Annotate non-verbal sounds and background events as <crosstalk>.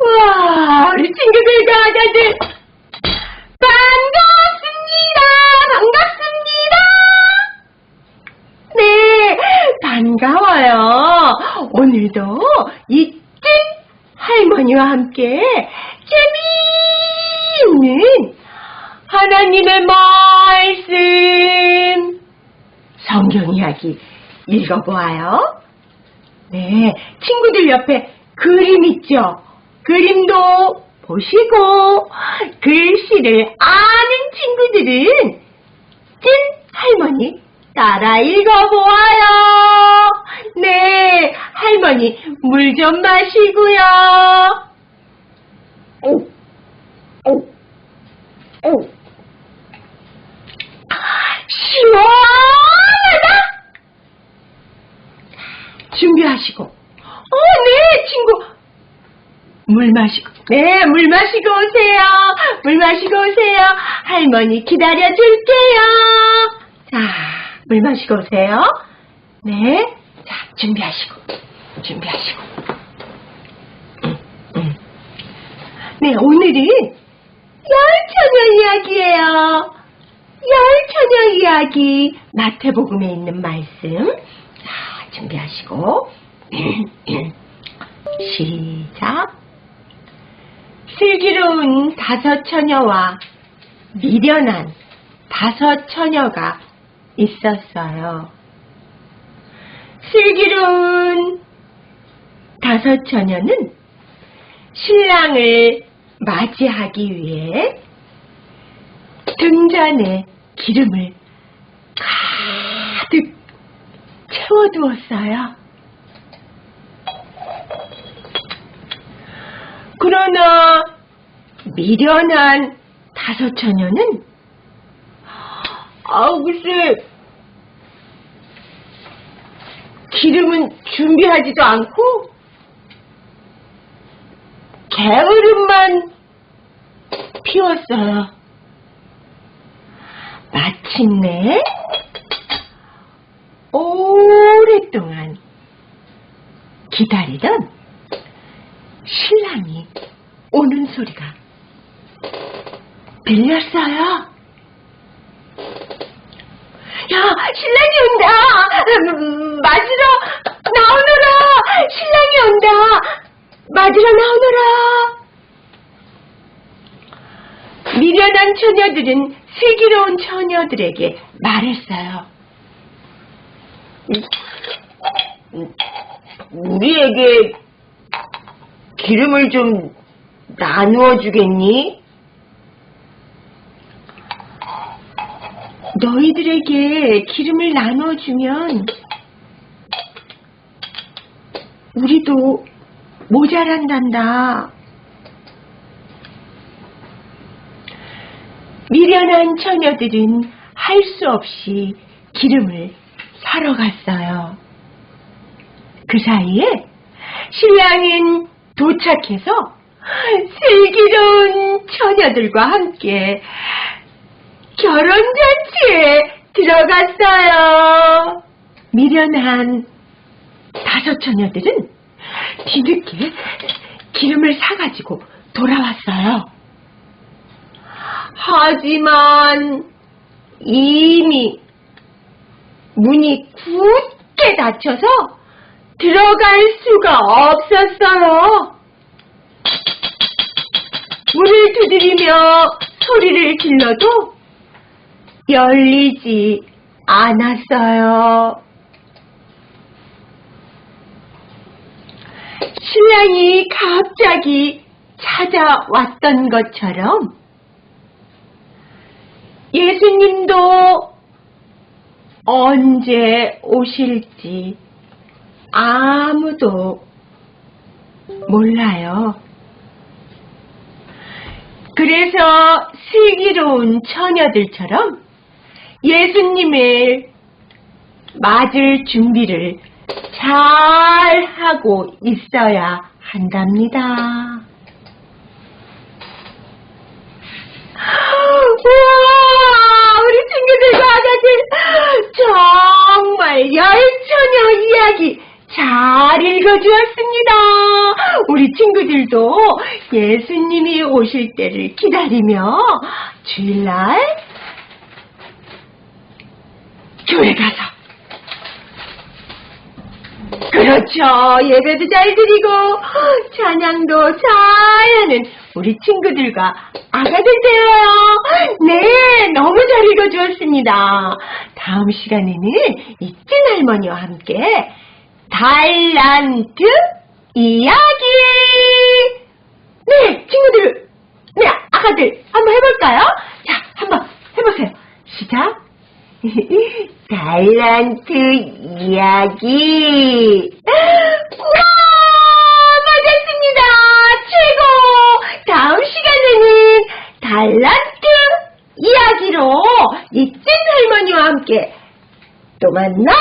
우와, 우리 친구들과 아가들 할머니와 함께 재미있는 하나님의 말씀 성경 이야기 읽어보아요. 네, 친구들 옆에 그림 있죠? 그림도 보시고 글씨를 아는 친구들은 찐 할머니 따라 읽어보아요. 네, 할머니 물 좀 마시고요. 오, 오, 오. 시원하다. 준비하시고. 어, 네, 친구. 물 마시고. 네, 물 마시고 오세요. 물 마시고 오세요. 할머니 기다려 줄게요. 자, 물 마시고 오세요. 네. 자, 준비하시고. 준비하시고. 네, 오늘은 열처녀 이야기예요. 열처녀 이야기 마태복음에 있는 말씀. 자, 준비하시고. <clears throat> 시작. 슬기로운 다섯 처녀와 미련한 다섯 처녀가 있었어요. 슬기로운 다섯 처녀는 신랑을 맞이하기 위해 등잔에 기름을 가득 채워두었어요. 그러나 미련한 다섯 처녀는 아우 글쎄 기름은 준비하지도 않고 게으름만 피웠어요. 마침내 오랫동안 기다리던 신랑이 오는 소리가 들렸어요. 야, 신랑이 온다! 음, 맞으러 나오너라! 신랑이 온다! 맞으러 나오너라! 미련한 처녀들은 슬기로운 처녀들에게 말했어요. 우리에게 기름을 좀 나누어 주겠니? 너희들에게 기름을 나누어 주면 우리도 모자란단다. 미련한 처녀들은 할 수 없이 기름을 사러 갔어요. 그 사이에 신랑은 도착해서 슬기로운 처녀들과 함께 결혼잔치에 들어갔어요. 미련한 다섯 처녀들은 뒤늦게 기름을 사가지고 돌아왔어요. 하지만 이미 문이 굳게 닫혀서 들어갈 수가 없었어요. 문을 두드리며 소리를 질러도 열리지 않았어요. 신랑이 갑자기 찾아왔던 것처럼 예수님도 언제 오실지 아무도 몰라요. 그래서 슬기로운 처녀들처럼 예수님을 맞을 준비를 잘 하고 있어야 한답니다. 우와, 우리 친구들과 아가들 정말 열처녀 이야기 잘 읽어주었습니다. 우리 친구들도 예수님이 오실 때를 기다리며 주일날 교회 가서 그렇죠. 예배도 잘 드리고 찬양도 잘 하는 우리 친구들과 아가들 되어요. 네, 너무 잘 읽어주었습니다. 다음 시간에는 이찐 할머니와 함께 달란트 이야기. 네, 친구들, 네, 아가들 한번 해볼까요? 자, 한번 해보세요. 시작. <laughs> 달란트 이야기. 우와! 맞았습니다. 최고! 다음 시간에는 달란트 이야기로 이찐 할머니와 함께 또 만나요.